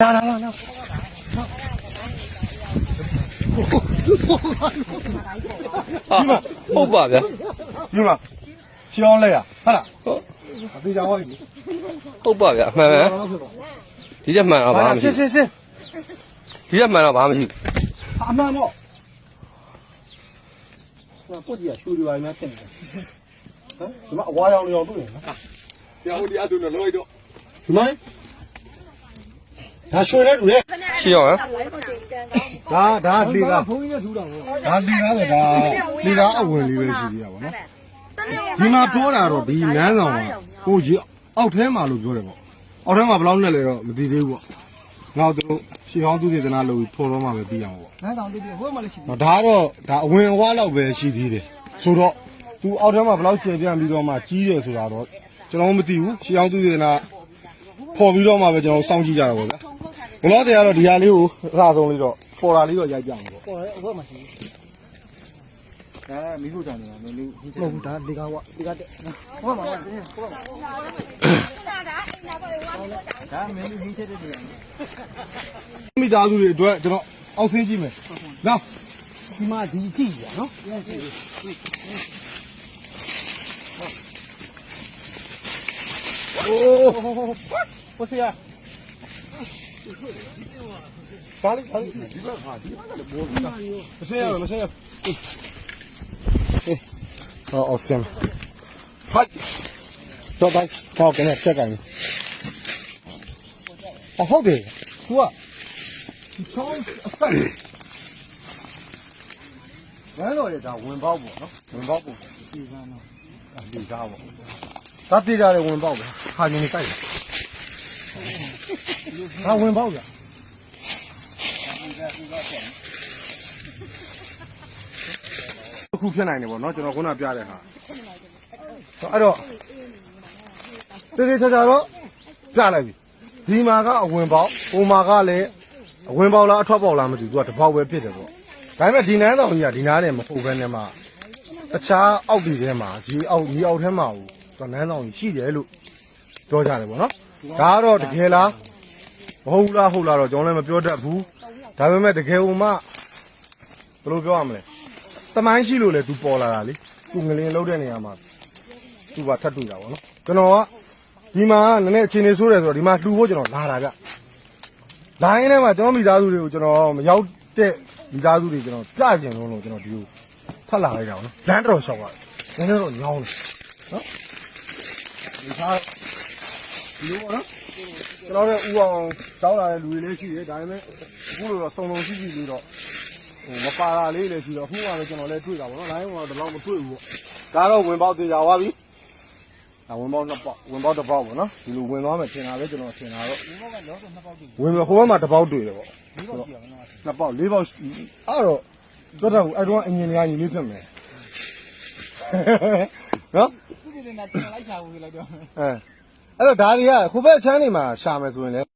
လာလာလာလာဟာဟုတ်ပါဗျာဒီမှာရှောင်းလိုက်ရဟာလားဟုတ်အသေးချောင်းဝိုင်းဟုတ်ပါဗျာအမှန်ပဲဒီချက်မှန်တော့ဘာဘာမှလဲမရှိစစ်စစ်စစ်ဒီချက်မှန်တော့ဘာမှမရှိအမှန်ပေါ့ဟိုပုတ်ကြီးကရှူရီပါများဖြစ်နေတယ်ဟမ်ဒီမှာအဝါရောင်ရောင်တွေ့နေနော်ဆရာဦးဒီအတူနဲ့လို့တော့ဒီမှာ ဒါရွှေနဲ့တူတယ်ရှင်းအောင်ဟမ်ဒါဒါလီကဘုန်းကြီးနဲ့ထူတာပေါ့ဒါလီကဆိုဒါလီကအဝင်လေးပဲရှိသေးတာပေါ့နော်ဒီမှာပြောတာတော့ဒီနန်းဆောင်ကဟိုကြီးအောက်ထဲမှာလို့ပြောတယ်ပေါ့အောက်ထဲမှာဘယ်လောက်နဲ့လဲတော့မသိသေးဘူးပေါ့ငါတို့ရှေးဟောင်းသူစေတနာလို့ဖော်တော့မှပဲသိအောင်ပေါ့နန်းဆောင်လေးတွေဟိုမှာလည်းရှိတယ်ဒါကတော့ဒါအဝင်အဝါလောက်ပဲရှိသေးတယ်ဆိုတော့သူအောက်ထဲမှာဘယ်လောက်ကျေပြန့်ပြီးတော့မှကြီးတယ်ဆိုတာတော့ကျွန်တော်မသိဘူးရှေးအောင်သူစေနာဖော်ပြီးတော့မှပဲကျွန်တော်စောင့်ကြည့်ကြတာပေါ့ဗျာ ဘလို့တရားတော့ဒီဟာလေးကိုအစားဆုံးလေးတော့ဖော်တာလေးတော့ရိုက်ပြအောင်ပေါ့ပေါ်တယ်ဟိုမှာရှိတယ်ဒါကမိဖို့ကြောင့်နေတာမင်းလူဟင်းမဟုတ်ဘူးဒါလေကားကဒီကတဲ့ဟိုမှာဟိုမှာဟိုမှာဒါမင်းလူဟင်းချက်တဲ့နေရာမိသားစုတွေအတွက်ကျွန်တော်အောက်ဆင်းကြည့်မယ်နော်ဒီမှာဒီကြည့်ရနော်အိုးဟိုဆရာ ဘာလဲဘာလဲဒီဘက်ဟာဒီဘက်ကလည်းဘောဘူးမဆင်းရမဆင်းရဟောအောက်ဆင်းဟိုက်တော့တိုင်းဟောကနေချက်ကန်အဟုတ်တယ်သူကချောင်းအဆက်ဝမ်းတော်ရတာဝင်ပေါက်ပေါ့နော်ဝင်ပေါက်ပေါ့ဒီကနော်ဒီကားပေါ့သတ်တိကြတယ်ဝင်ပေါက်ပဲခါရင်စိုက်တယ် ဟာဝင်ပေါက်ကြအခုဖြစ်နိုင်တယ်ပေါ့နော်ကျွန်တော်ခုနပြတဲ့ဟာအဲ့တော့တေးသေးချာချာတော့ပြလိုက်ပြီဒီမှာကအဝင်ပေါက်ဟိုမှာကလည်းအဝင်ပေါက်လားအထွက်ပေါက်လားမသိဘူးသူကတစ်ပေါက်ပဲဖြစ်တယ်ပေါ့ဒါပေမဲ့ဒီနန်းတော်ကြီးကဒီနားနဲ့မဟုတ်ဘဲနဲ့မှတခြားအောက်ဒီထဲမှာဒီအောက်ဒီအောက်ထဲမှာဟိုသူကနန်းတော်ကြီးရှိတယ်လို့ပြောကြတယ်ပေါ့နော် ဒါကတော့တကယ်လားမဟုတ်ဘူးလားဟုတ်လားတော့ကျွန်တော်လည်းမပြောတတ်ဘူးဒါပေမဲ့တကယ်ဟိုမှဘယ်လိုပြောရမလဲတမိုင်းရှိလို့လေသူပေါ်လာတာလေသူငလင်လုံးတဲ့နေရာမှာသူကထပ်တွေ့တာပေါ့နော်ကျွန်တော်ကဒီမှာနည်းနည်းအခြေအနေဆိုးတယ်ဆိုတော့ဒီမှာလှူဖို့ကျွန်တော်လာတာဗျလိုင်းထဲမှာကျွန်တော်မိသားစုတွေကိုကျွန်တော်မရောက်တဲ့မိသားစုတွေကျွန်တော်ပြကျင်လို့လို့ကျွန်တော်ဒီလိုဖတ်လာလိုက်တာပေါ့နော်လမ်းတော်လျှောက်ရတယ်နည်းနည်းတော့ညောင်းတယ်နော်ဒီသား ဒီလိုပေါ့နော်ကျွန်တော်တို့ဥအောင်တောင်းလာတဲ့လူတွေလည်းရှိတယ်ဒါပေမဲ့အခုလိုတော့စုံစုံရှိရှိလေးတော့ဟိုမပါတာလေးလည်းရှိတော့အခုကလည်းကျွန်တော်လည်းတွေ့တာပေါ့နော်လိုင်းကတော့ဒီလောက်မတွေ့ဘူးပေါ့ဒါတော့ဝင်ပေါက်သေးကြသွားပြီဒါဝင်ပေါက်နှစ်ပေါက်ဝင်ပေါက်တစ်ပေါက်ပေါ့နော်ဒီလိုဝင်သွားမယ်ထင်တာပဲကျွန်တော်ထင်တာတော့ဒီဘောကလောတော့နှစ်ပေါက်ကြည့်ဝင်မယ်ဟိုဘက်မှာတစ်ပေါက်တွေ့တယ်ပေါ့ဒီဘောကြည့်အောင်နော်နှစ်ပေါက်လေးပေါက်အဲ့တော့တော်တော်အဲ့တော့အင်ဂျင်နီယာကြီးလေးဖြစ်မယ်နော်သူတွေနဲ့တင်လိုက်ချာဘူးလိုက်တော့အဲ အဲ့တော့ဒါတွေကဟိုဘက်အချမ်းနေမှာရှာမယ်ဆိုရင်လည်း